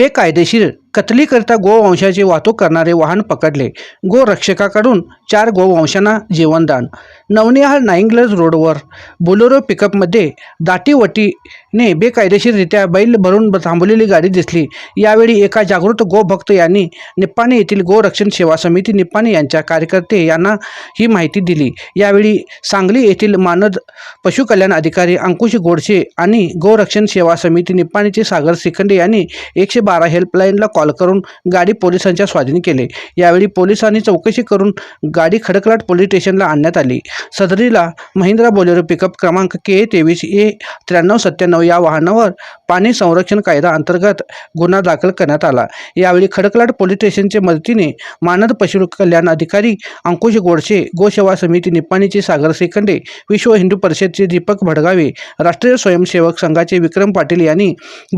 बेकायदेशीर कतलीकरिता गोवंशाची वाहतूक करणारे वाहन पकडले. गोरक्षकाकडून चार गोवंशांना जीवनदान. नवनिहाळ नाईंगलज रोडवर बोलेरो पिकअपमध्ये दाटीवटीने बेकायदेशीररित्या बैल भरून थांबवलेली गाडी दिसली. यावेळी एका जागृत गोभक्त यांनी निप्पाणे येथील गोरक्षण सेवा समिती निप्पाणे यांच्या कार्यकर्ते यांना ही माहिती दिली. यावेळी सांगली येथील मानद पशुकल्याण अधिकारी अंकुश गोडसे आणि गोरक्षण सेवा समिती निप्पाणीचे सागर सिखंडे यांनी एकशे बारा हेल्पलाईनला कॉल करून गाडी पोलिसांच्या स्वाधीन केले. यावेळी पोलिसांनी चौकशी करून गाडी खडकलाट पोलीस स्टेशनला आणण्यात आली. सदरीला महिंद्रा बोलेरो पिकअप क्रमांक के तेवीस ए त्र्याण्णव सत्त्याण्णव या वाहनावर पाणी संरक्षण कायदा अंतर्गत गुन्हा दाखल करण्यात आला. यावेळी खडकलाट पोलीस स्टेशनच्या मदतीने मानद पशु कल्याण अधिकारी अंकुश गोडसे गोसेवा समिती निपाणीचे सागर सेखंडे विश्व हिंदू परिषदचे दीपक भडगावे राष्ट्रीय स्वयंसेवक संघाचे विक्रम पाटील यांनी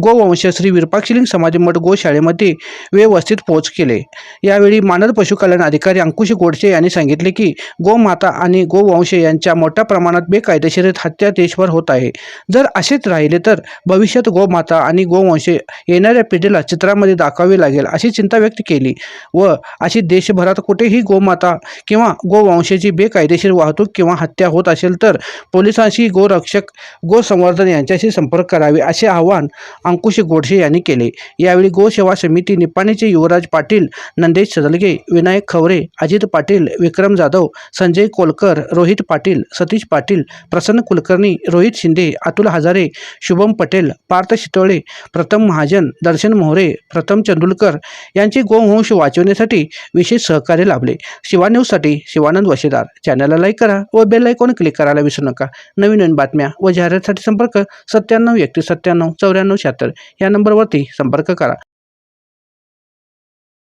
गोवंश श्री विरूपाक्षलिंग समाधी मठ गोशाळेमध्ये व्यवस्थित पोच केले. यावेळी मानद पशुकल्याण अधिकारी अंकुश गोडसे यांनी सांगितले की गोमाता आणि गोवंश यांच्या मोठ्या प्रमाणात बेकायदेशीर हत्या देशभर होत आहे. जर असेच राहिले तर भविष्यात गोमाता आणि गोवंश येणाऱ्या पिढीला चित्रामध्ये दाखवावे लागेल अशी चिंता व्यक्त केली व अशी देशभरात कुठेही गोमाता किंवा गोवंशाची बेकायदेशीर वाहतूक किंवा हत्या होत असेल तर पोलिसांशी गोरक्षक गोसंवर्धन यांच्याशी संपर्क करावे असे आवाहन अंकुश गोडसे यांनी केले. यावेळी गोसेवा समिती निप्पाणीचे युवराज पाटील नंदेश सदलगे विनायक खवरे अजित पाटील विक्रम जाधव संजय कोलकर रोहित पाटील सतीश पाटील प्रसन्न कुलकर्णी रोहित शिंदे अतुल हजारे शुभम पटेल पार्थ शितोळे प्रथम महाजन दर्शन मोहरे प्रथम चंदुलकर यांचे गोवंश वाचवण्यासाठी विशेष सहकार्य लाभले. शिवा न्यूजसाठी शिवानंद वशेदार. चॅनलला लाईक करा व बेल आयकॉन क्लिक करायला विसरू नका. नवीन नवीन बातम्या व जाहिरातीसाठी संपर्क सत्त्याण्णव एकतीस सत्त्याण्णव चौऱ्याण्णव शहात्तर या नंबरवरती संपर्क करा.